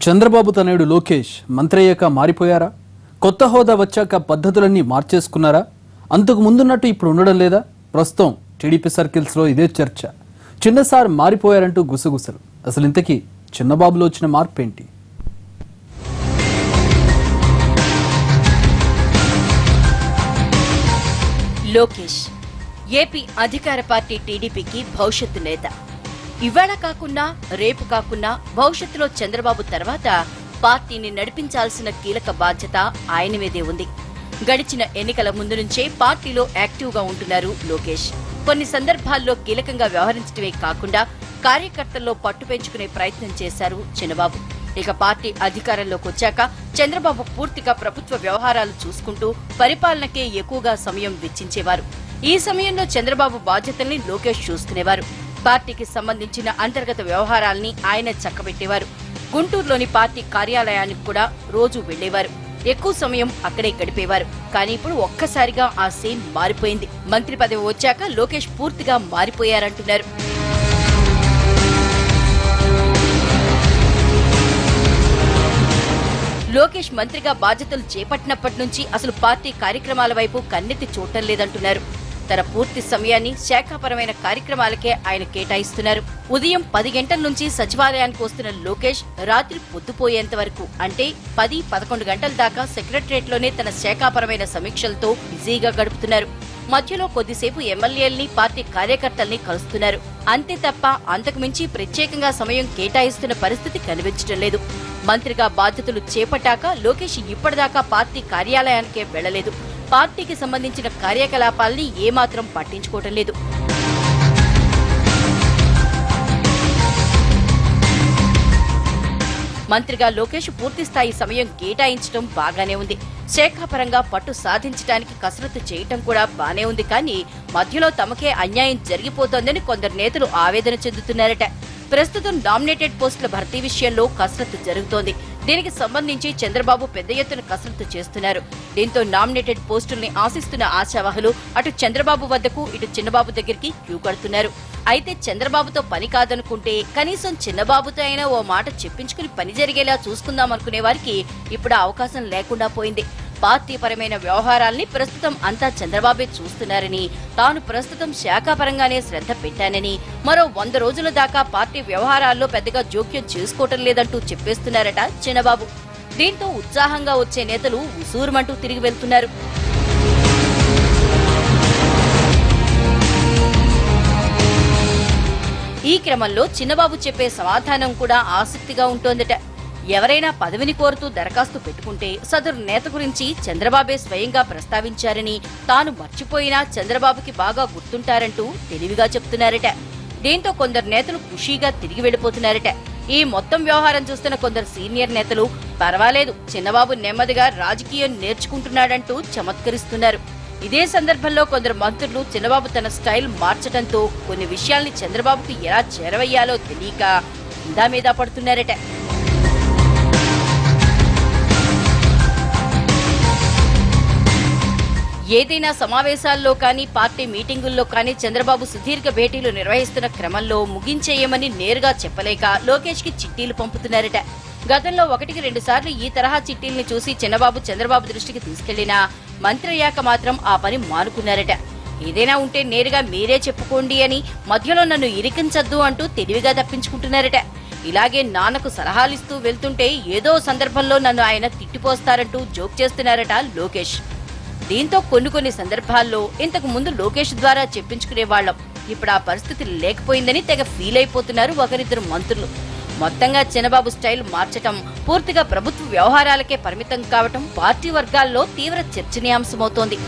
చంద్రబాబు తనయుడు లోకేష్ మంత్రి అయ్యాక మారిపోయారా? కొత్త హోదా వచ్చాక పద్ధతులన్నీ మార్చేసుకున్నారా? అంతకు ముందున్నట్టు ఇప్పుడు ఉండడం లేదా? ప్రస్తుతం టీడీపీ సర్కిల్స్లో ఇదే చర్చ. చిన్నసార్ మారిపోయారంటూ గుసగుసలు. అసలు ఇంతకీ చిన్నబాబులో వచ్చిన మార్పు ఏంటి లోకేష్ ఏపీ అధికార పార్టీ టీడీపీకి భవిష్యత్తు నేత. ఇవాళ కాకున్నా రేపు కాకున్నా భవిష్యత్తులో చంద్రబాబు తర్వాత పార్టీని నడిపించాల్సిన కీలక బాధ్యత ఆయన మీదే ఉంది. గడిచిన ఎన్నికల ముందు నుంచే పార్టీలో యాక్టివ్గా ఉంటున్నారు లోకేష్. కొన్ని సందర్భాల్లో కీలకంగా వ్యవహరించడమే కాకుండా కార్యకర్తల్లో పట్టు పెంచుకునే ప్రయత్నం చేశారు చిన్నబాబు. ఇక పార్టీ అధికారంలోకి వచ్చాక చంద్రబాబు పూర్తిగా ప్రభుత్వ వ్యవహారాలు చూసుకుంటూ పరిపాలనకే ఎక్కువగా సమయం వెచ్చించేవారు. ఈ సమయంలో చంద్రబాబు బాధ్యతల్ని లోకేష్ చూసుకునేవారు. పార్టీకి సంబంధించిన అంతర్గత వ్యవహారాల్ని ఆయన చక్కబెట్టేవారు. గుంటూరులోని పార్టీ కార్యాలయానికి కూడా రోజు వెళ్ళేవారు ఎక్కువ సమయం అక్కడే గడిపేవారు. కానీ ఇప్పుడు ఒక్కసారిగా ఆ సీన్ మారిపోయింది. మంత్రి పదవి వచ్చాక లోకేష్ పూర్తిగా మారిపోయారంటున్నారు. లోకేష్ మంత్రిగా బాధ్యతలు చేపట్టినప్పటి నుంచి అసలు పార్టీ కార్యక్రమాల వైపు కన్నెత్తి చూడటం లేదంటున్నారు. తన పూర్తి సమయాన్ని శాఖాపరమైన కార్యక్రమాలకే ఆయన కేటాయిస్తున్నారు. ఉదయం పది గంటల నుంచి సచివాలయానికి వస్తున్న లోకేష్ రాత్రి పొద్దుపోయేంత వరకు అంటే పది పదకొండు గంటల దాకా సెక్రటరియట్లోనే తన శాఖాపరమైన సమీక్షలతో బిజీగా గడుపుతున్నారు. మధ్యలో కొద్దిసేపు ఎమ్మెల్యేల్ని పార్టీ కార్యకర్తల్ని కలుస్తున్నారు. అంతే తప్ప అంతకుమించి ప్రత్యేకంగా సమయం కేటాయిస్తున్న పరిస్థితి కనిపించడం లేదు. మంత్రిగా బాధ్యతలు చేపట్టాక లోకేష్ ఇప్పటిదాకా పార్టీ కార్యాలయానికే వెళ్ళలేదు పార్టీకి సంబంధించిన కార్యకలాపాల్ని ఏమాత్రం పట్టించుకోవటం లేదు. మంత్రిగా లోకేష్ పూర్తిస్థాయి సమయం కేటాయించడం బాగానే ఉంది. శాఖాపరంగా పట్టు సాధించడానికి కసరత్తు చేయటం కూడా బానే ఉంది కానీ మధ్యలో తమకే అన్యాయం జరిగిపోతోందని కొందరు నేతలు ఆవేదన చెందుతున్నారట. ప్రస్తుతం నామినేటెడ్ పోస్టుల భర్తీ విషయంలో కసరత్తు జరుగుతోంది. దీనికి సంబంధించి చంద్రబాబు పెద్ద ఎత్తున కసరత్తు చేస్తున్నారు. దీంతో నామినేటెడ్ పోస్టుల్ని ఆశిస్తున్న ఆశావాహులు అటు చంద్రబాబు వద్దకు ఇటు చిన్నబాబు దగ్గరికి క్యూ కడుతున్నారు. అయితే చంద్రబాబుతో పని కాదనుకుంటే కనీసం చిన్నబాబుతో అయినా ఓ మాట చెప్పించుకుని పని జరిగేలా చూసుకుందాం అనుకునే వారికి ఇప్పుడు అవకాశం లేకుండా పోయింది. పార్టీపరమైన వ్యవహారాల్ని ప్రస్తుతం అంతా చంద్రబాబే చూస్తున్నారని తాను ప్రస్తుతం శాఖాపరంగానే శ్రద్ధ పెట్టానని మరో వంద రోజుల దాకా పార్టీ వ్యవహారాల్లో పెద్దగా జోక్యం చేసుకోవటం లేదంటూ చెప్పేస్తున్నారట చిన్నబాబు. దీంతో ఉత్సాహంగా వచ్చే నేతలు ఉసూరుమంటూ తిరిగి వెళ్తున్నారు. ఈ క్రమంలో చిన్నబాబు చెప్పే సమాధానం కూడా ఆసక్తిగా ఉంటోందట. ఎవరైనా పదవిని కోరుతూ దరఖాస్తు పెట్టుకుంటే సదరు నేత గురించి చంద్రబాబే స్వయంగా ప్రస్తావించారని తాను మర్చిపోయినా చంద్రబాబుకి బాగా గుర్తుంటారంటూ తెలివిగా చెప్తున్నారట. దీంతో కొందరు నేతలు ఖుషీగా తిరిగి వెళ్ళిపోతున్నారట ఈ మొత్తం వ్యవహారం చూస్తున్న కొందరు సీనియర్ నేతలు పర్వాలేదు చిన్నబాబు నెమ్మదిగా రాజకీయం నేర్చుకుంటున్నాడంటూ చమత్కరిస్తున్నారు. ఇదే సందర్భంలో కొందరు మంత్రులు చిన్నబాబు తన స్టైల్ మార్చడంతో కొన్ని విషయాల్ని చంద్రబాబుకు ఎలా చేరవయ్యాలో తెలియక ఇందా మీద పడుతున్నారట. ఏదైనా సమావేశాల్లో కానీ పార్టీ మీటింగుల్లో కానీ చంద్రబాబు సుదీర్ఘ భేటీలు నిర్వహిస్తున్న క్రమంలో ముగించేయమని నేరుగా చెప్పలేక లోకేష్కి చిట్టీలు పంపుతున్నారట. గతంలో ఒకటికి రెండు సార్లు ఈ తరహా చిట్టీల్ని చూసి చిన్నబాబు చంద్రబాబు దృష్టికి తీసుకెళ్ళినా మంత్రి అయ్యాక మాత్రం ఆ పని మానుకున్నారట. ఏదైనా ఉంటే నేరుగా మీరే చెప్పుకోండి అని మధ్యలో నన్ను ఇరికించద్దు అంటూ తెలివిగా తప్పించుకుంటున్నారట. ఇలాగే నాన్నకు సలహాలిస్తూ వెళ్తుంటే ఏదో సందర్భంలో నన్ను ఆయన తిట్టిపోస్తారంటూ జోక్ చేస్తున్నారట లోకేష్. దీంతో కొన్ని కొన్ని సందర్భాల్లో ఇంతకు ముందు లోకేష్ ద్వారా చెప్పించుకునే వాళ్ళం. ఇప్పుడు ఆ పరిస్థితి లేకపోయిందని తెగ ఫీల్ అయిపోతున్నారు ఒకరిద్దరు మంత్రులు. మొత్తంగా చిన్నబాబు స్టైల్ మార్చటం పూర్తిగా ప్రభుత్వ వ్యవహారాలకే పరిమితం కావటం పార్టీ వర్గాల్లో తీవ్ర చర్చనీయాంశమవుతోంది.